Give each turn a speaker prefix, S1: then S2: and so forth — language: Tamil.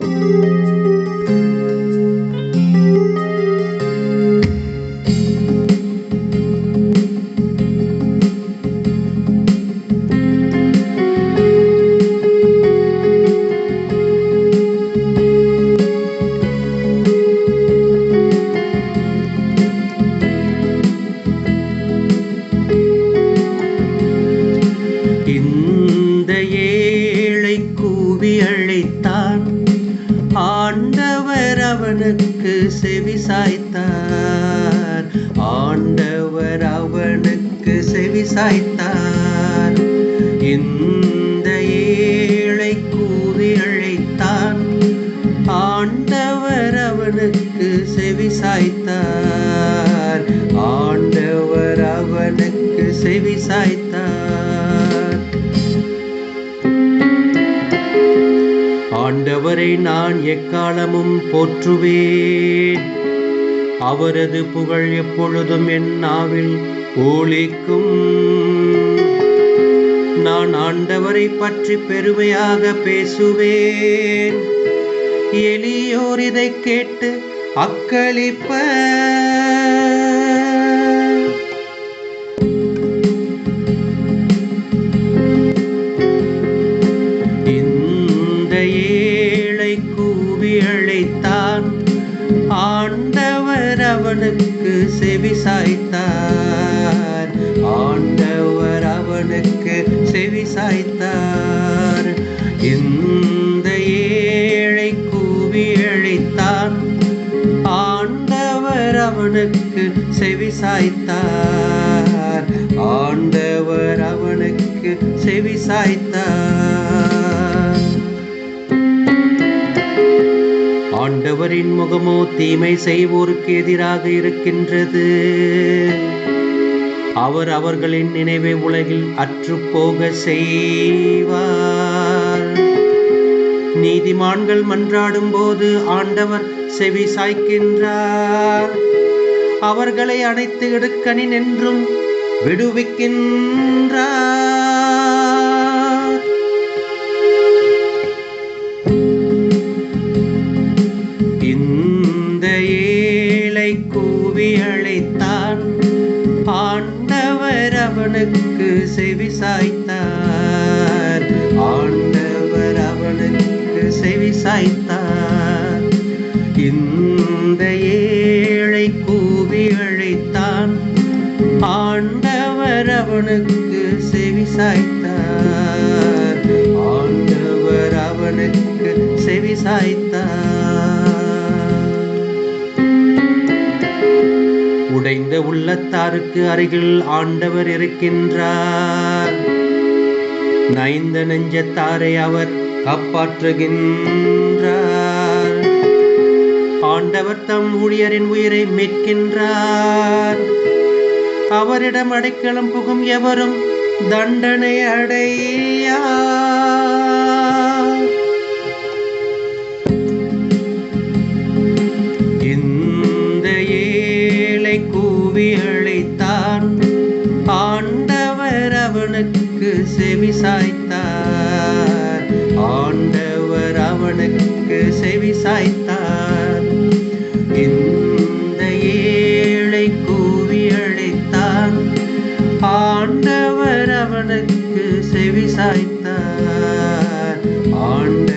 S1: இந்த அவனுக்கு செவி சாய்த்தார். ஆண்டவர் அவனுக்கு செவி சாய்த்தார். இந்த ஏழை கூவி அழைத்தான். ஆண்டவர் அவனுக்கு செவி சாய்த்தார். ஆண்டவர் அவனுக்கு செவி சாய்த்தார். அவரை நான் எக்காலமும் போற்றுவேன். அவரது புகழ் எப்பொழுதும் என் நாவில் ஒலிக்கும். நான் ஆண்டவரை பற்றி பெருமையாக பேசுவேன். எளியோர் இதை கேட்டு அக்களிப்ப ஆண்டவர் அவனுக்கு செவி சாய்த்தார். ஆண்டவர் அவனுக்கு செவி சாய்த்தார் இந்த ஏழை கூவி அழைத்தான். ஆண்டவர் அவனுக்கு செவி சாய்த்தார். ஆண்டவர் அவனுக்கு செவி சாய்த்தார். ஆண்டவரின் முகமோ தீமை செய்வோருக்கு எதிராக இருக்கின்றது. அவர் அவர்களின் நினைவை உலகில் அற்றுப்போக செய்வார். நீதிமான்கள் மன்றாடும் போது ஆண்டவர் செவி சாய்க்கின்றார். அவர்களை அனைத்து இடுக்கணின் நின்றும் விடுவிக்கின்றார். ஆண்டவர் அவனுக்கு செவி சாய்த்தார். ஆண்டவர் அவனுக்கு செவி சாய்த்தார். இந்த ஏழை கூவி அழைத்தான். ஆண்டவர் அவனுக்கு செவி சாய்த்தார். ஆண்டவர் அவனுக்கு செவி சாய்த்தார். உள்ளத்தாருக்கு அருகில் ஆண்டவர் இருக்கின்றார். நைந்த நெஞ்சத்தாரை அவர் காப்பாற்றுகின்றார். ஆண்டவர் தம் ஊழியரின் உயிரை மீட்கின்றார். அவரிடம் அடைக்கலம் புகும் எவரும் தண்டனை அடையார். அவனுக்கு செவி சாய்த்தார். ஆண்டவர் அவனுக்கு செவி சாய்த்தார். இந்த ஏழை கூவி அழைத்தார் ஆண்டவர் அவனுக்கு செவி சாய்த்தார். ஆண்ட